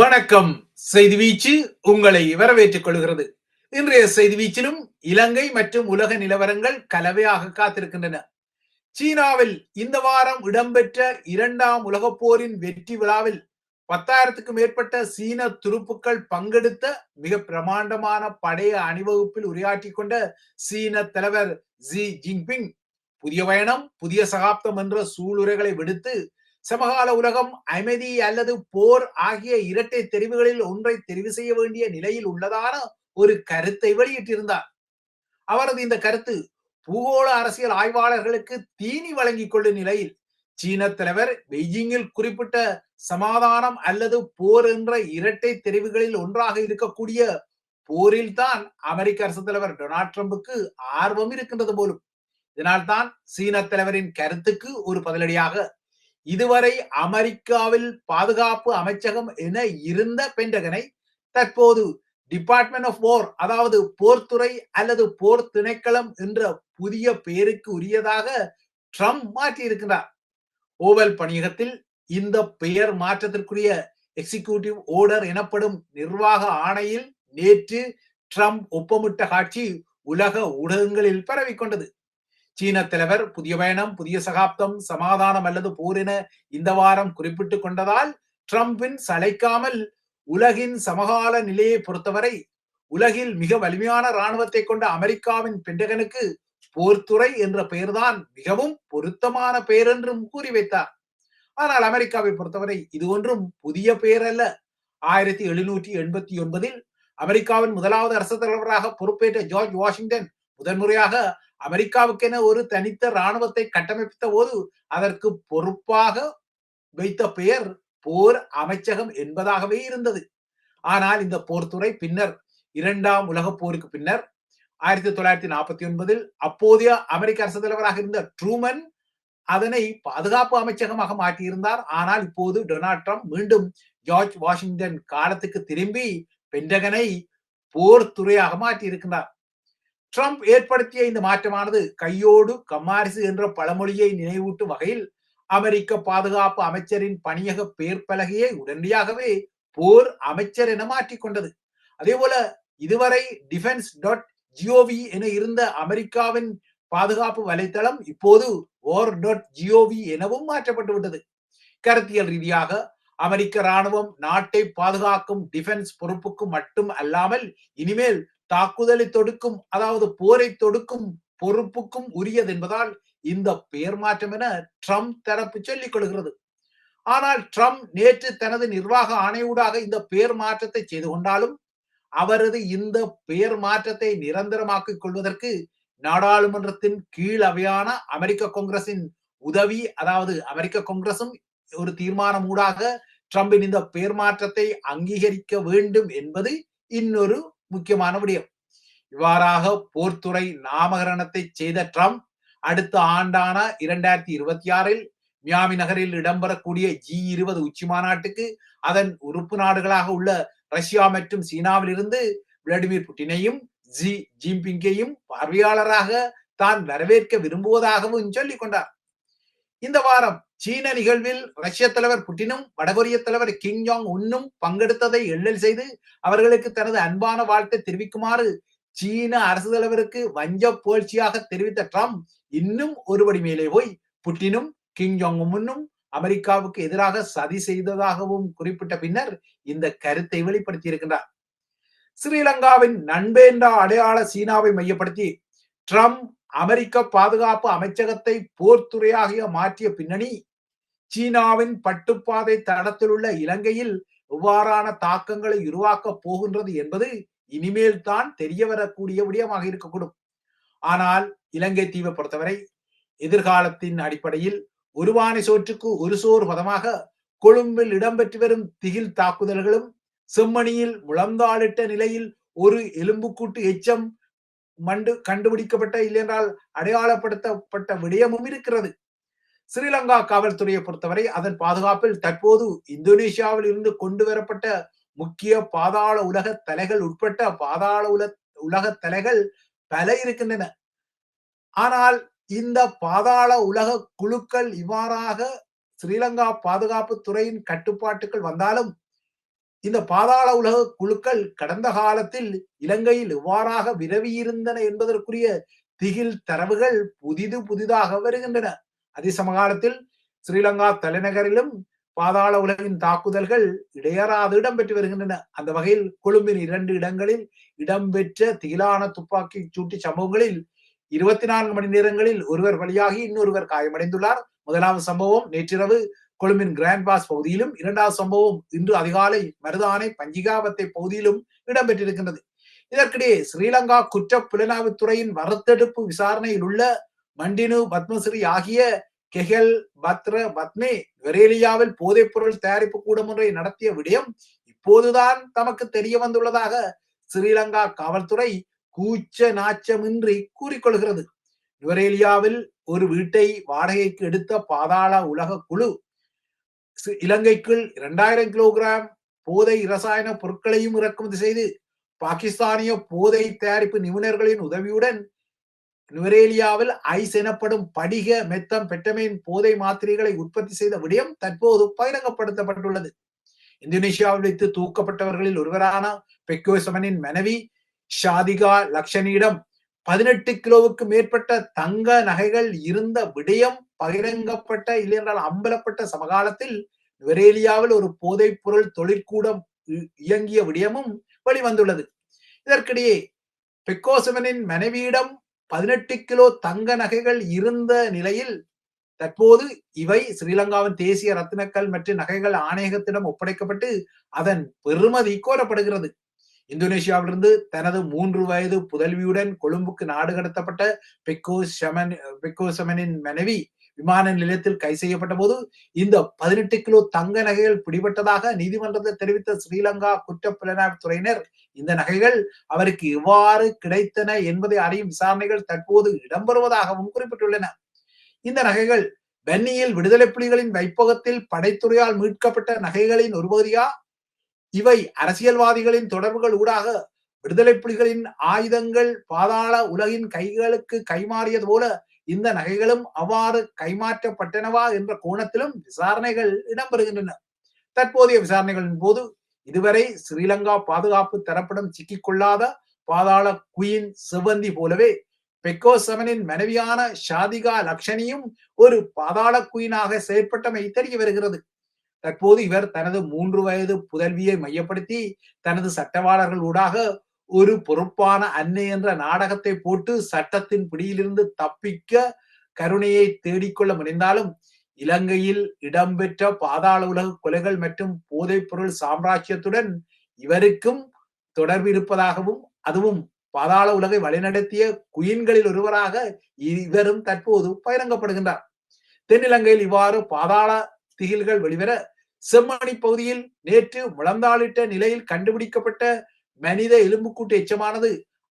வணக்கம். செய்தி வீச்சு உங்களை வரவேற்றுக் கொள்கிறது. இன்றைய செய்தி வீச்சிலும் இலங்கை மற்றும் உலக நிலவரங்கள் கலவையாக காத்திருக்கின்றன. சீனாவில் இந்த வாரம் இடம்பெற்ற இரண்டாம் உலக போரின் வெற்றி விழாவில் பத்தாயிரத்துக்கும் மேற்பட்ட சீன துருப்புக்கள் பங்கெடுத்த மிக பிரமாண்டமான படைய அணிவகுப்பில் உரையாற்றி கொண்ட சீன தலைவர் ஜி ஜின்பிங் புதிய பயணம் புதிய சகாப்தம் என்ற சூளுரைகளை விடுத்து சமகால உலகம் அமைதி அல்லது போர் ஆகிய இரட்டை தெரிவுகளில் ஒன்றை தெரிவு செய்ய வேண்டிய நிலையில் உள்ளதான ஒரு கருத்தை வெளியிட்டிருந்தார். அவரது இந்த கருத்து பூகோள அரசியல் ஆய்வாளர்களுக்கு தீனி வழங்கிக் கொள்ளும் நிலையில் சீன தலைவர் பெய்ஜிங்கில் குறிப்பிட்ட சமாதானம் அல்லது போர் என்ற இரட்டை தெரிவுகளில் ஒன்றாக இருக்கக்கூடிய போரில் தான் அமெரிக்க அரசு தலைவர் டொனால்ட் ட்ரம்புக்கு ஆர்வம் இருக்கின்றது போலும். இதனால்தான் சீன தலைவரின் கருத்துக்கு ஒரு பதிலடியாக இதுவரை அமெரிக்காவில் பாதுகாப்பு அமைச்சகம் என இருந்த பென்டகனை தற்போது டிபார்ட்மெண்ட் ஆஃப் போர் அதாவது போர்த்துறை அல்லது போர் திணைக்களம் என்ற புதிய பெயருக்கு உரியதாக ட்ரம்ப் மாற்றி இருக்கின்றார் ஓவல் பணியகத்தில் இந்த பெயர் மாற்றத்திற்குரிய எக்ஸிகியூட்டிவ் ஓர்டர் எனப்படும் நிர்வாக ஆணையில் நேற்று ட்ரம்ப் ஒப்பமிட்ட காட்சி உலக ஊடகங்களில் பரவிக்கொண்டது. சீன தலைவர் புதிய பயணம் புதிய சகாப்தம் சமாதானம் அல்லது போர் என இந்த வாரம் குறிப்பிட்டுக் கொண்டதால் ட்ரம்பின் சளைக்காமல் உலகின் சமகால நிலையை பொறுத்தவரை உலகில் மிக வலிமையான இராணுவத்தை கொண்ட அமெரிக்காவின் பெண்டகனுக்கு போர்த்துறை என்ற பெயர்தான் மிகவும் பொருத்தமான பெயர் என்றும் கூறி வைத்தார். ஆனால் அமெரிக்காவை பொறுத்தவரை இது ஒன்றும் புதிய பெயர் அல்ல. ஆயிரத்தி எழுநூற்றி எண்பத்தி ஒன்பதில் அமெரிக்காவின் முதலாவது அரசு தலைவராக பொறுப்பேற்ற ஜார்ஜ் வாஷிங்டன் முதன்முறையாக அமெரிக்காவுக்கென ஒரு தனித்த இராணுவத்தை கட்டமைத்த போது அதற்கு பொறுப்பாக வைத்த பெயர் போர் அமைச்சகம் என்பதாகவே இருந்தது. ஆனால் இந்த போர்த்துறை பின்னர் இரண்டாம் உலக போருக்கு பின்னர் ஆயிரத்தி தொள்ளாயிரத்தி நாற்பத்தி ஒன்பதில் அப்போதைய அமெரிக்க அரசு தலைவராக இருந்த ட்ரூமன் அதனை பாதுகாப்பு அமைச்சகமாக மாற்றியிருந்தார். ஆனால் இப்போது டொனால்ட் ட்ரம்ப் மீண்டும் ஜார்ஜ் வாஷிங்டன் காலத்துக்கு திரும்பி பென்டகனை போர் துறையாக மாற்றி இருக்கின்றார் ட்ரம்ப் ஏற்படுத்திய இந்த மாற்றமானது கையோடு கம்மாரிசு என்ற பழமொழியை நினைவூட்டும் வகையில் அமெரிக்க பாதுகாப்பு அமைச்சரின் பணியக பெயர் பலகையை உடனடியாகவே போர் அமைச்சர் என மாற்றிக்கொண்டது அதே போல இதுவரை டிஃபென்ஸ் டாட் ஜிஓவி என இருந்த அமெரிக்காவின் பாதுகாப்பு வலைத்தளம் இப்போது ஓர் டாட் ஜிஓவி எனவும் மாற்றப்பட்டு விட்டது. கருத்தியல் ரீதியாக அமெரிக்க ராணுவம் நாட்டை பாதுகாக்கும் டிஃபென்ஸ் பொறுப்புக்கு மட்டும் அல்லாமல் இனிமேல் தாக்குதலை தொடுக்கும் அதாவது போரை தொடுக்கும் பொறுப்புக்கும் உரியது என்பதால் இந்த பெயர் மாற்றம் என ட்ரம்ப் தரப்பு சொல்லிக் கொள்கிறது. ஆனால் ட்ரம்ப் நேற்று தனது நிர்வாக ஆணையூடாக இந்த பெயர் மாற்றத்தை செய்து கொண்டாலும் அவரது இந்த பெயர் மாற்றத்தை நிரந்தரமாக்கிக் கொள்வதற்கு நாடாளுமன்றத்தின் கீழ் அவையான அமெரிக்க காங்கிரசின் உதவி அதாவது அமெரிக்க காங்கிரசும் ஒரு தீர்மானம் ஊடாக ட்ரம்பின் இந்த பெயர் மாற்றத்தை அங்கீகரிக்க வேண்டும் என்பது இன்னொரு முக்கியமான விடயம். இவ்வாறாக போர்த்துறை நாமகரணத்தை செய்த ட்ரம்ப் அடுத்த ஆண்டான இரண்டாயிரத்தி இருபத்தி ஆறில் மியாமி நகரில் இடம்பெறக்கூடிய ஜி இருபது உச்சி மாநாட்டுக்கு அதன் உறுப்பு நாடுகளாக உள்ள ரஷ்யா மற்றும் சீனாவில் இருந்து விளாடிமிர் புட்டினையும் ஜி ஜின்பிங்கையும் பார்வையாளராக தான் வரவேற்க விரும்புவதாகவும் சொல்லிக் கொண்டார். இந்த வாரம் சீன நிகழ்வில் ரஷ்ய தலைவர் புட்டினும் வடகொரிய தலைவர் கிங் ஜாங் உன்னும் பங்கெடுத்ததை எள்ளல் செய்து அவர்களுக்கு தனது அன்பான வாழ்த்தை தெரிவிக்குமாறு சீன அரசு தலைவருக்கு வஞ்ச புகழ்ச்சியாக தெரிவித்த ட்ரம்ப் இன்னும் ஒருபடி மேலே போய் புட்டினும் கிங் ஜாங் முன்னும் அமெரிக்காவுக்கு எதிராக சதி செய்ததாகவும் குறிப்பிட்ட பின்னர் இந்த கருத்தை வெளிப்படுத்தி இருக்கின்றார் ஸ்ரீலங்காவின் நண்பேண்டா அடையாள சீனாவை மையப்படுத்தி ட்ரம்ப் அமெரிக்க பாதுகாப்பு அமைச்சகத்தை போர்த்துறையாக மாற்றிய பின்னணி சீனாவின் பட்டுப்பாதை தடத்தில் உள்ள இலங்கையில் எவ்வாறான தாக்கங்களை உருவாக்க போகின்றது என்பது இனிமேல் தான் தெரிய வரக்கூடிய விடயமாக இருக்கக்கூடும். ஆனால் இலங்கை தீவை பொறுத்தவரை எதிர்காலத்தின் அடிப்படையில் ஒருவானை சோற்றுக்கு ஒரு சோறு பதமாக கொழும்பில் இடம்பெற்று வரும் திகில் தாக்குதல்களும் செம்மணியில் முழந்தாளிட்ட நிலையில் ஒரு எலும்புக்கூட்டு எச்சம் மண்டு கண்டுபிடிக்கப்பட்ட இல்லையென்றால் அடையாளப்படுத்தப்பட்ட விடயமும் இருக்கிறது. ஸ்ரீலங்கா காவல்துறையை பொறுத்தவரை அதன் பாதுகாப்பில் தற்போது இந்தோனேஷியாவில் இருந்து கொண்டு வரப்பட்ட முக்கிய பாதாள உலக தலைகள் உட்பட்ட பாதாள உல உலக தலைகள் பல இருக்கின்றன. ஆனால் இந்த பாதாள உலக குழுக்கள் இவ்வாறாக ஸ்ரீலங்கா பாதுகாப்பு துறையின் கட்டுப்பாட்டுக்குள் வந்தாலும் இந்த பாதாள உலக குழுக்கள் கடந்த காலத்தில் இலங்கையில் எவ்வாறாக விரவியிருந்தன என்பதற்குரிய திகில் தரவுகள் புதிது புதிதாக வருகின்றன. அதே சமகாலத்தில் ஸ்ரீலங்கா தலைநகரிலும் பாதாள உலகின் தாக்குதல்கள் இடையறாது இடம்பெற்று வருகின்றன. அந்த வகையில் கொழும்பின் இரண்டு இடங்களில் இடம்பெற்ற திகிலான துப்பாக்கி சூட்டி சம்பவங்களில் இருபத்தி நான்கு மணி நேரங்களில் ஒருவர் பலியாகி இன்னொருவர் காயமடைந்துள்ளார். முதலாவது சம்பவம் நேற்றிரவு கொழும்பின் கிராண்ட் பாஸ் பகுதியிலும் இரண்டாவது சம்பவம் இன்று அதிகாலை மருதானை பஞ்சிகாவத்தை பகுதியிலும் இடம்பெற்றிருக்கின்றது. இதற்கிடையே ஸ்ரீலங்கா குற்ற புலனாய்வுத்துறையின் வரத்தெடுப்பு விசாரணையில் உள்ள மண்டினு பத்மஸ்ரீ ஆகிய கெஹல் பத்ர பத்மே வெரேலியாவில் போதைப் பொருள் தயாரிப்பு கூடம் ஒன்றை நடத்திய விடயம் இப்போதுதான் தமக்கு தெரிய வந்துள்ளதாக ஸ்ரீலங்கா காவல்துறை கூச்ச நாச்சமின்றி கூறிக்கொள்கிறது. நுவரேலியாவில் ஒரு வீட்டை வாடகைக்கு எடுத்த பாதாள உலக குழு இலங்கைக்குள் இரண்டாயிரம் கிலோகிராம் போதை இரசாயன பொருட்களையும் இறக்குமதி செய்து பாகிஸ்தானிய போதை தயாரிப்பு நிபுணர்களின் உதவியுடன் நுவரேலியாவில் ஐஸ் எனப்படும் படிக மெத்தம் பெட்டமைன் போதை மாத்திரைகளை உற்பத்தி செய்த விடயம் தற்போது பகிரங்கப்படுத்தப்பட்டுள்ளது. இந்தோனேஷியாவில் வைத்து தூக்கப்பட்டவர்களில் ஒருவரான பெக்கோசமனின் மனைவி ஷாதிகா லக்ஷனியிடம் பதினெட்டு கிலோவுக்கு மேற்பட்ட தங்க நகைகள் இருந்த விடயம் பகிரங்கப்பட்ட இல்லையென்றால் அம்பலப்பட்ட சமகாலத்தில் விரேலியாவில் ஒரு போதைப் பொருள் தொழிற்கூடம் இயங்கிய விடயமும் வெளிவந்துள்ளது. இதற்கிடையே பெக்கோசமனின் மனைவியிடம் பதினெட்டு கிலோ தங்க நகைகள் இருந்த நிலையில் தற்போது இவை ஸ்ரீலங்காவின் தேசிய ரத்தினக்கல் மற்றும் நகைகள் ஆணையகத்திடம் ஒப்படைக்கப்பட்டு அதன் பெருமதி கோரப்படுகிறது. இந்தோனேஷியாவிலிருந்து தனது மூன்று வயது புதல்வியுடன் கொழும்புக்கு நாடு கடத்தப்பட்ட பெக்கோ ஷமன் பெக்கோ சமனின் மனைவி விமான நிலையத்தில் கை செய்யப்பட்ட போது இந்த பதினெட்டு கிலோ தங்க நகைகள் பிடிபட்டதாக நீதிமன்றத்தில் தெரிவித்த ஸ்ரீலங்கா குற்றப்புலனாய்வு துறையினர் இந்த நகைகள் அவருக்கு எவ்வாறு கிடைத்தன என்பதை அறியும் விசாரணைகள் தற்போது இடம்பெறுவதாகவும் குறிப்பிட்டுள்ளன. இந்த நகைகள் பென்னியில் விடுதலை புலிகளின் வைப்பகத்தில் படைத்துறையால் மீட்கப்பட்ட நகைகளின் ஒரு பகுதியா? இவை அரசியல்வாதிகளின் தொடர்புகள் ஊடாக விடுதலை புலிகளின் ஆயுதங்கள் பாதாள உலகின் கைகளுக்கு கைமாறியது போல இந்த நகைகளும் அவ்வாறு கைமாற்றப்பட்டனவா என்ற கோணத்திலும் விசாரணைகள் இடம்பெறுகின்றன. தற்போதைய விசாரணைகளின் போது இதுவரை ஸ்ரீலங்கா பாதுகாப்பு தரப்பிடம் சிக்கிக்கொள்ளாத பாதாள குயின் செவ்வந்தி போலவே பெக்கோசமனின் மனைவியான ஷாதிகா லக்ஷனியும் ஒரு பாதாள குயினாக செயற்பட்டமை தெரிய வருகிறது தற்போது இவர் தனது மூன்று வயது புதல்வியை மையப்படுத்தி தனது சட்டவாளர்கள் ஊடாக ஒரு பொறுப்பான அன்னை என்ற நாடகத்தை போட்டு சட்டத்தின் பிடியிலிருந்து தப்பிக்க கருணையை தேடிக்கொள்ள முடிந்தாலும் இலங்கையில் இடம்பெற்ற பாதாள உலக கொலைகள் மற்றும் போதைப் பொருள் சாம்ராஜ்யத்துடன் இவருக்கும் தொடர்பு இருப்பதாகவும் அதுவும் பாதாள உலகை வழிநடத்திய குயின்களில் ஒருவராக இவரும் தற்போது பகிரங்கப்படுகின்றார் தென்னிலங்கையில் இவ்வாறு பாதாள திகில்கள் வெளிவர செம்மணி பகுதியில் நேற்று முழந்தாளிட்ட நிலையில் கண்டுபிடிக்கப்பட்ட மனித எலும்புக்கூட்டு எச்சமானது.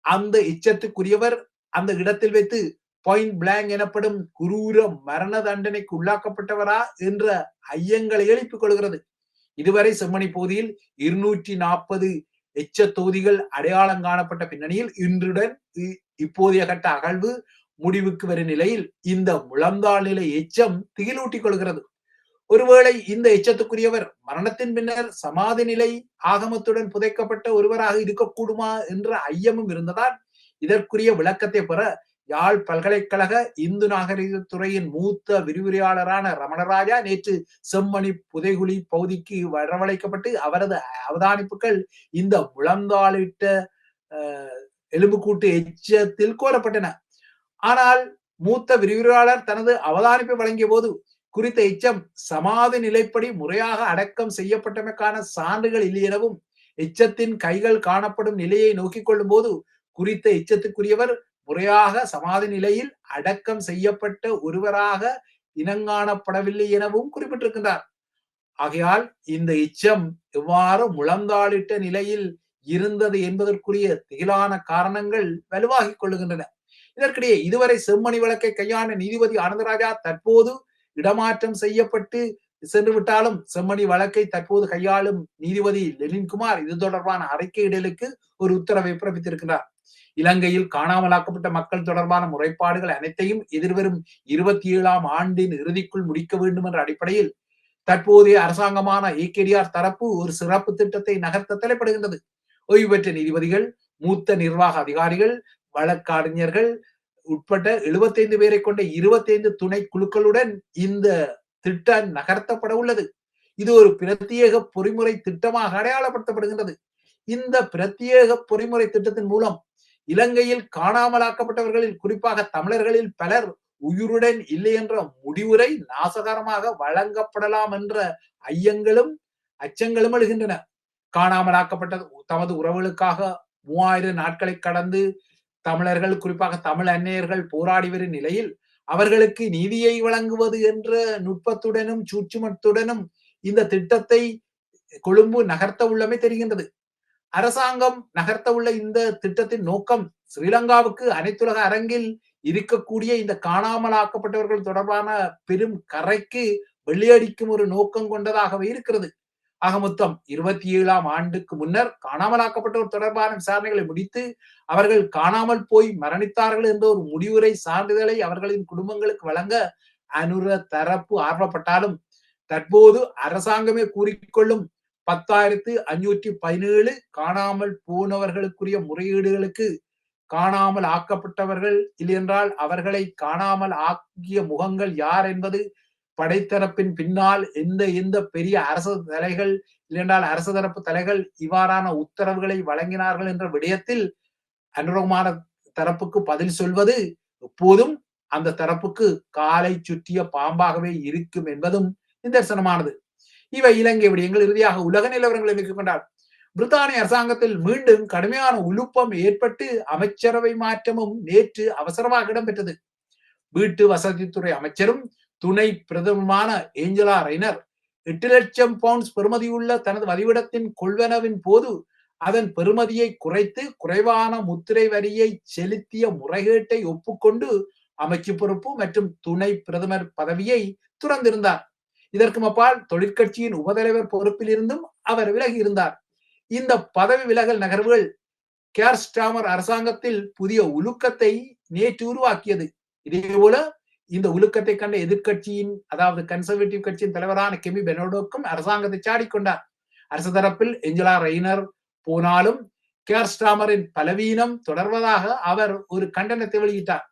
அந்த எச்சத்துக்குரியவர் அந்த இடத்தில் வைத்து பாயிண்ட் பிளாங் எனப்படும் குரூர மரண தண்டனைக்கு உள்ளாக்கப்பட்டவரா என்ற ஐயங்களை எழுப்பிக் கொள்கிறது. இதுவரை செம்மணி பகுதியில் இருநூற்றி நாற்பது எச்ச தொகுதிகள் அடையாளம் காணப்பட்ட பின்னணியில் இன்றுடன் இப்போதைய கட்ட அகழ்வு முடிவுக்கு வரும் நிலையில் இந்த முழந்தாள் நிலை எச்சம் திகிலூட்டிக் கொள்கிறது. ஒருவேளை இந்த எச்சத்துக்குரியவர் மரணத்தின் பின்னர் சமாதி நிலை ஆகமத்துடன் புதைக்கப்பட்ட ஒருவராக இருக்கக்கூடுமா என்ற ஐயமும் இருந்ததால் இதற்குரிய விளக்கத்தை பெற யாழ் பல்கலைக்கழக இந்து நாகரிகத்துறையின் மூத்த விரிவுரையாளரான ரமணராஜா நேற்று செம்மணி புதைகுழி பகுதிக்கு வரவழைக்கப்பட்டு அவரது அவதானிப்புகள் இந்த முழந்தாளிட்ட எலும்புக்கூட்டு எச்சத்தில் கோரப்பட்டன. ஆனால் மூத்த விரிவுரையாளர் தனது அவதானிப்பை வழங்கிய போது குறித்த எச்சம் சமாதி நிலைப்படி முறையாக அடக்கம் செய்யப்பட்டமைக்கான சான்றுகள் இல்லை எனவும் எச்சத்தின் கைகள் காணப்படும் நிலையை நோக்கிக் கொள்ளும் போது குறித்த எச்சத்துக்குரியவர் முறையாக சமாதி நிலையில் அடக்கம் செய்யப்பட்ட ஒருவராக இனங்காணப்படவில்லை எனவும் குறிப்பிட்டிருக்கின்றார். ஆகையால் இந்த இச்சம் எவ்வாறு முழந்தாளிட்ட நிலையில் இருந்தது என்பதற்குரிய திகிலான காரணங்கள் வலுவாகிக் கொள்ளுகின்றன. இதற்கிடையே இதுவரை செம்மணி வழக்கை கையாண்ட நீதிபதி ஆனந்தராஜா தற்போது இடமாற்றம் செய்யப்பட்டு சென்று விட்டாலும் செம்மணி வழக்கை தற்போது கையாளும் நீதிபதி லெனின்குமார் இது தொடர்பான அறிக்கையிடலுக்கு ஒரு உத்தரவை பிறப்பித்திருக்கிறார். இலங்கையில் காணாமலாக்கப்பட்ட மக்கள் தொடர்பான முறைப்பாடுகள் அனைத்தையும் எதிர்வரும் இருபத்தி ஏழாம் ஆண்டின் இறுதிக்குள் முடிக்க வேண்டும் என்ற அடிப்படையில் தற்போதைய அரசாங்கமான ஏகேடிஆர் தரப்பு ஒரு சிறப்பு திட்டத்தை நகர்த்த தலைப்படுகின்றது. ஓய்வு பெற்ற நீதிபதிகள் மூத்த நிர்வாக அதிகாரிகள் வழக்கறிஞர்கள் உட்பட்ட எழுபத்தைந்து பேரை கொண்ட இருபத்தைந்து துணை குழுக்களுடன் இந்த திட்டம் நகர்த்தப்பட உள்ளது. இது ஒரு பிரத்யேக பொறிமுறை திட்டமாக அடையாளப்படுத்தப்படுகின்றது. இந்த பிரத்யேக பொறிமுறை திட்டத்தின் மூலம் இலங்கையில் காணாமலாக்கப்பட்டவர்களில் குறிப்பாக தமிழர்களில் பலர் உயிருடன் இல்லை என்ற முடிவுரை நாசகரமாக வழங்கப்படலாம் என்ற ஐயங்களும் அச்சங்களும் எழுகின்றன. காணாமலாக்கப்பட்ட தமது உறவுகளுக்காக மூவாயிரம் நாட்களை கடந்து தமிழர்கள் குறிப்பாக தமிழ் அந்நியர்கள் போராடி வரும் நிலையில் அவர்களுக்கு நீதியை வழங்குவது என்ற நுட்பத்துடனும் சூட்சுமத்துடனும் இந்த திட்டத்தை கொழும்பு நகர்த்த உள்ளமே தெரிகின்றது. அரசாங்கம் நகர்த்த உள்ள இந்த திட்டத்தின் நோக்கம் ஸ்ரீலங்காவுக்கு அனைத்துலக அரங்கில் இருக்கக்கூடிய இந்த காணாமலாக்கப்பட்டவர்கள் தொடர்பான பெரும் கரைக்கு வெள்ளியடிக்கும் ஒரு நோக்கம் கொண்டதாகவே இருக்கிறது. ஆக மொத்தம் இருபத்தி ஏழாம் ஆண்டுக்கு முன்னர் காணாமலாக்கப்பட்டோர் தொடர்பான விசாரணைகளை முடித்து அவர்கள் காணாமல் போய் மரணித்தார்கள் என்ற ஒரு முடிவுரை சான்றிதழை அவர்களின் குடும்பங்களுக்கு வழங்க அனுர தரப்பு ஆர்வப்பட்டாலும் தற்போது அரசாங்கமே கூறிக்கொள்ளும் பத்தாயிரத்து அஞ்சூற்றி பதினேழு காணாமல் போனவர்களுக்குரிய முறையீடுகளுக்கு காணாமல் ஆக்கப்பட்டவர்கள் இல்லையென்றால் அவர்களை காணாமல் ஆக்கிய முகங்கள் யார் என்பது படைத்தரப்பின் பின்னால் எந்த எந்த பெரிய அரசு தலைகள் இல்லையென்றால் அரசு தரப்பு தலைகள் இவ்வாறான உத்தரவுகளை வழங்கினார்கள் என்ற விடயத்தில் அனுரகுமார தரப்புக்கு பதில் சொல்வது எப்போதும் அந்த தரப்புக்கு காலை சுற்றிய பாம்பாகவே இருக்கும் என்பதும் நிதர்சனமானது. இவை இலங்கை விடயங்கள். இறுதியாக உலக நிலவரங்களை வைத்துக் கொண்டார். பிரித்தானிய அரசாங்கத்தில் மீண்டும் கடுமையான உலுப்பம் ஏற்பட்டு அமைச்சரவை மாற்றமும் நேற்று அவசரமாக இடம்பெற்றது. வீட்டு வசதித்துறை அமைச்சரும் துணை பிரதமமான ஏஞ்சலா ரைனர் எட்டு லட்சம் பவுண்ட்ஸ் பெறுமதியுள்ள தனது வதிவிடத்தின் கொள்வனவின் போது அதன் பெறுமதியை குறைத்து குறைவான முத்திரை வரியை செலுத்திய முறைகேட்டை ஒப்புக்கொண்டு அமைச்சு பொறுப்பு மற்றும் துணை பிரதமர் பதவியை துறந்திருந்தார். இதற்கு அப்பால் தொழிற்கட்சியின் உபதலைவர் பொறுப்பில் இருந்தும் அவர் விலகி இருந்தார். இந்த பதவி விலகல் நகர்வுகள் கேர் ஸ்டாமர் அரசாங்கத்தில் புதிய உலுக்கத்தை நேற்று உருவாக்கியது. இதே போல இந்த உலுக்கத்தை கண்ட எதிர்கட்சியின் அதாவது கன்சர்வேட்டிவ் கட்சியின் தலைவரான கெமி பெனோடோக்கும் அரசாங்கத்தை சாடிக்கொண்டார். அரசு தரப்பில் எஞ்சலா ரெய்னர் போனாலும் கேர் ஸ்டாமரின் பலவீனம் தொடர்வதாக அவர் ஒரு கண்டனத்தை வெளியிட்டார்.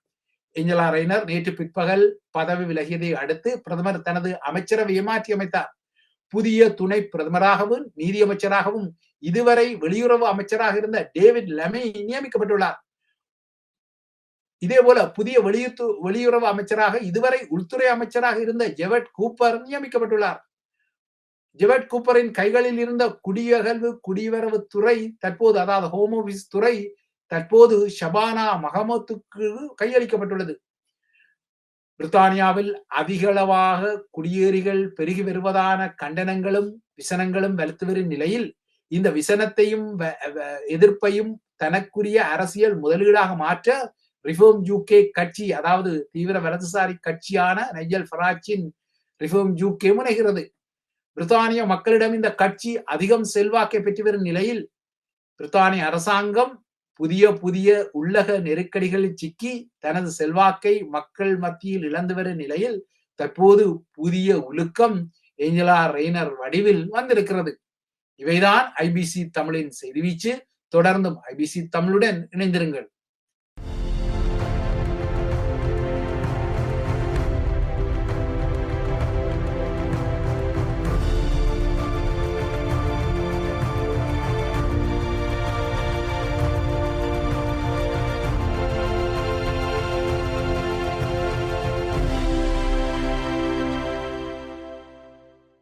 எஞ்சலா ரெய்னர் நேற்று பிற்பகல் பதவி விலகியதை அடுத்து பிரதமர் தனது அமைச்சரவையை மாற்றி அமைத்தார் புதிய துணை பிரதமராகவும் நீதியமைச்சராகவும் இதுவரை வெளியுறவு அமைச்சராக இருந்த டேவிட் லெமை நியமிக்கப்பட்டுள்ளார். இதே போல புதிய வெளியுத்து வெளியுறவு அமைச்சராக இதுவரை உள்துறை அமைச்சராக இருந்த ஜெவட் கூப்பர் நியமிக்கப்பட்டுள்ளார். ஜெவட் கூப்பரின் கைகளில் இருந்த குடியகல்வு குடிவரவு துறை தற்போது அதாவது ஹோம் ஆபீஸ் துறை தற்போது ஷபானா மகமத்துக்கு கையளிக்கப்பட்டுள்ளது. பிரித்தானியாவில் அதிகளவாக குடியேறிகள் பெருகி வருவதான கண்டனங்களும் விசனங்களும் வலுத்து வரும் நிலையில் இந்த விசனத்தையும் எதிர்ப்பையும் தனக்குரிய அரசியல் முதலீடாக மாற்ற ரிஃபோம் யூகே கட்சி அதாவது தீவிர வலதுசாரி கட்சியான நைஜல் ஃபராச்சின் ரிஃபோம் யூகே முனைகிறது. பிரித்தானிய மக்களிடம் இந்த கட்சி அதிகம் செல்வாக்கை பெற்று வரும் நிலையில் பிரித்தானிய அரசாங்கம் புதிய புதிய உள்ளக நெருக்கடிகளில் சிக்கி தனது செல்வாக்கை மக்கள் மத்தியில் இழந்து வரும் நிலையில் தற்போது புதிய உலுக்கம் ஏஞ்சலா ரெய்னர் வடிவில் வந்திருக்கிறது. இவைதான் ஐபிசி தமிழின் செய்தி வீச்சு. தொடர்ந்தும் ஐபிசி தமிழுடன் இணைந்திருங்கள்.